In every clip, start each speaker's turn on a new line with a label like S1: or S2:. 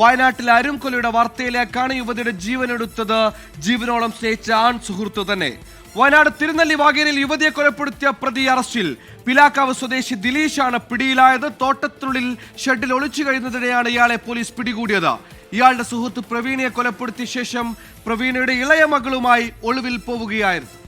S1: വയനാട്ടിൽ അരുംകൊലയുടെ വാർത്തയിലേക്കാണ് യുവതിയുടെ ജീവൻ ജീവനെടുത്തത്. ജീവനോളം സ്നേഹിച്ച ആൺ സുഹൃത്തു തന്നെ. വയനാട് തിരുനെല്ലി വാഗേരിയിൽ യുവതിയെ കൊലപ്പെടുത്തിയ പ്രതി അറസ്റ്റിൽ പിലാക്കാവ് സ്വദേശി ദിലീഷാണ് പിടിയിലായത്. തോട്ടത്തിനുള്ളിൽ ഷെഡിൽ ഒളിച്ചു കഴിയുന്നതിനെയാണ് ഇയാളെ പോലീസ് പിടികൂടിയത്. ഇയാളുടെ സുഹൃത്ത് പ്രവീണയെ കൊലപ്പെടുത്തിയ ശേഷം പ്രവീണയുടെ ഇളയ മകളുമായി ഒളിവിൽ പോവുകയായിരുന്നു.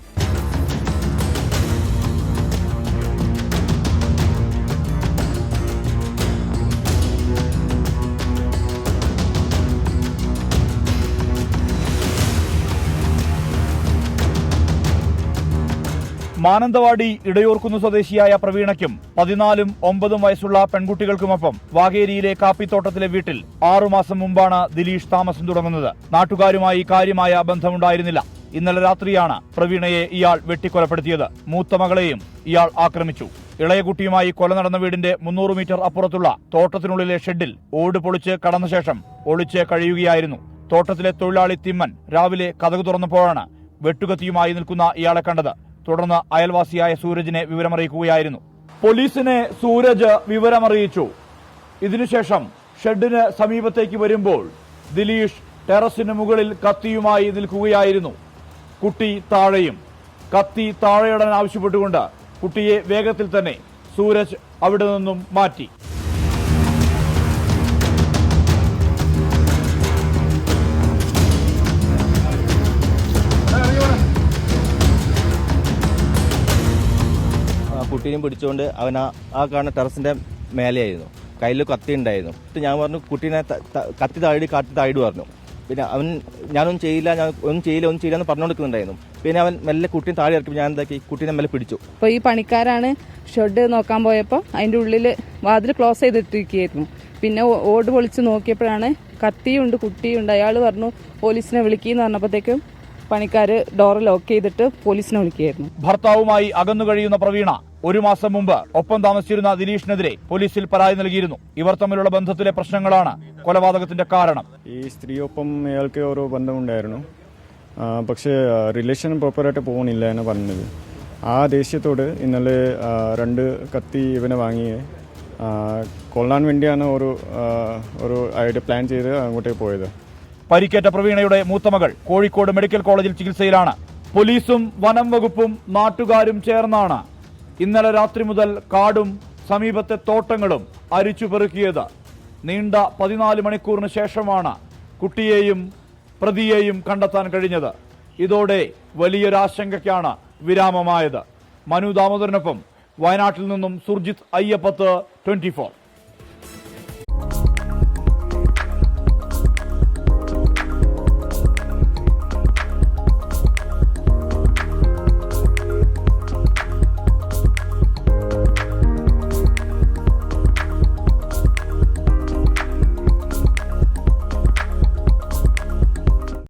S2: മാനന്തവാടി ഇടയൂർക്കുന്ന് സ്വദേശിയായ പ്രവീണയ്ക്കും പതിനാലും ഒമ്പതും വയസ്സുള്ള പെൺകുട്ടികൾക്കുമൊപ്പം വാഗേരിയിലെ കാപ്പിത്തോട്ടത്തിലെ വീട്ടിൽ ആറുമാസം മുമ്പാണ് ദിലീഷ് താമസം തുടങ്ങുന്നത്. നാട്ടുകാരുമായി കാര്യമായ ബന്ധമുണ്ടായിരുന്നില്ല. ഇന്നലെ രാത്രിയാണ് പ്രവീണയെ ഇയാൾ വെട്ടിക്കൊലപ്പെടുത്തിയത്. മൂത്ത മകളെയും ഇയാൾ ആക്രമിച്ചു. ഇളയകുട്ടിയുമായി കൊല നടന്ന വീടിന്റെ മുന്നൂറ് മീറ്റർ അപ്പുറത്തുള്ള തോട്ടത്തിനുള്ളിലെ ഷെഡിൽ ഓട് പൊളിച്ച് കടന്ന ശേഷം ഒളിച്ച് കഴിയുകയായിരുന്നു. തോട്ടത്തിലെ തൊഴിലാളി തിമ്മൻ രാവിലെ കഥകു തുറന്നപ്പോഴാണ് വെട്ടുകത്തിയുമായി നിൽക്കുന്ന ഇയാളെ കണ്ടത്. തുടർന്ന് അയൽവാസിയായ സൂരജിനെ വിവരമറിയിക്കുകയായിരുന്നു. പോലീസിനെ സൂരജ് വിവരമറിയിച്ചു. ഇതിനുശേഷം ഷെഡിന് സമീപത്തേക്ക് വരുമ്പോൾ ദിലീഷ് ടെറസിന് മുകളിൽ കത്തിയുമായി നിൽക്കുകയായിരുന്നു. കുട്ടി താഴെയും കത്തി താഴെയിടാൻ ആവശ്യപ്പെട്ടുകൊണ്ട് കുട്ടിയെ വേഗത്തിൽ തന്നെ സൂരജ് അവിടെ നിന്നും മാറ്റി.
S3: കുട്ടീനെയും പിടിച്ചുകൊണ്ട് അവൻ ആ ആ കാണുന്ന ടെറസിന്റെ മേലെയായിരുന്നു. കയ്യിൽ കത്തി ഉണ്ടായിരുന്നു. എന്നിട്ട് ഞാൻ പറഞ്ഞു കുട്ടീനെ കത്തി താഴി കാട്ടി താഴി പറഞ്ഞു. പിന്നെ അവൻ ഞാനൊന്നും ചെയ്യില്ല ഞാൻ ഒന്നും ചെയ്യില്ല ഒന്നും ചെയ്യില്ല എന്ന് പറഞ്ഞുകൊടുക്കുന്നുണ്ടായിരുന്നു. പിന്നെ അവൻ മെല്ലെ കുട്ടീനെ താഴെ ഇറക്കി ഞാൻ എന്താക്കി കുട്ടീനെ മെല്ലെ പിടിച്ചു.
S4: അപ്പോൾ ഈ പണിക്കാരാണ് ഷെഡ് നോക്കാൻ പോയപ്പോൾ അതിന്റെ ഉള്ളിൽ വാതിൽ ക്ലോസ് ചെയ്തിട്ടിരിക്കുകയായിരുന്നു. പിന്നെ ഓട് പൊളിച്ച് നോക്കിയപ്പോഴാണ് കത്തിയുണ്ട് കുട്ടിയുണ്ട്. അയാൾ പറഞ്ഞു പോലീസിനെ വിളിക്കുകയെന്ന് പറഞ്ഞപ്പോഴത്തേക്കും പണിക്കാർ ഡോർ ലോക്ക് ചെയ്തിട്ട് പോലീസിനെ വിളിക്കുകയായിരുന്നു.
S2: ഭർത്താവുമായി അകന്നു കഴിയുന്ന പ്രവീണ ഒരു മാസം മുമ്പ് ഒപ്പം താമസിച്ചിരുന്ന ദിലീഷിനെതിരെ പോലീസിൽ പരാതി നൽകിയിരുന്നു. ഇവർ തമ്മിലുള്ള ബന്ധത്തിലെ പ്രശ്നങ്ങളാണ് കൊലപാതകത്തിന്റെ കാരണം.
S5: ഈ സ്ത്രീയൊപ്പം ഇയാൾക്ക് ഓരോ ബന്ധമുണ്ടായിരുന്നു. പക്ഷേ റിലേഷൻ പ്രോപ്പറായിട്ട് പോകുന്നില്ല എന്ന് പറഞ്ഞത്. ആ ദേഷ്യത്തോട് ഇന്നലെ രണ്ട് കത്തി ഇവനെ വാങ്ങിയേ കൊള്ളാൻ വേണ്ടിയാണ് ഒരു ഒരു ആയിട്ട് പ്ലാൻ ചെയ്ത് അങ്ങോട്ടേക്ക് പോയത്.
S2: പരിക്കേറ്റ പ്രവീണയുടെ മൂത്തമകൾ കോഴിക്കോട് മെഡിക്കൽ കോളേജിൽ ചികിത്സയിലാണ്. പോലീസും വനം വകുപ്പും നാട്ടുകാരും ചേർന്നാണ് ഇന്നലെ രാത്രി മുതൽ കാടും സമീപത്തെ തോട്ടങ്ങളും അരിച്ചു പെറുക്കിയത്. നീണ്ട പതിനാല് മണിക്കൂറിന് ശേഷമാണ് കുട്ടിയെയും പ്രതിയെയും കണ്ടെത്താൻ കഴിഞ്ഞത്. ഇതോടെ വലിയൊരാശങ്കയ്ക്കാണ് വിരാമമായത്. മനു ദാമോദരനൊപ്പം വയനാട്ടിൽ നിന്നും സുർജിത് അയ്യപ്പത്ത് ട്വന്റി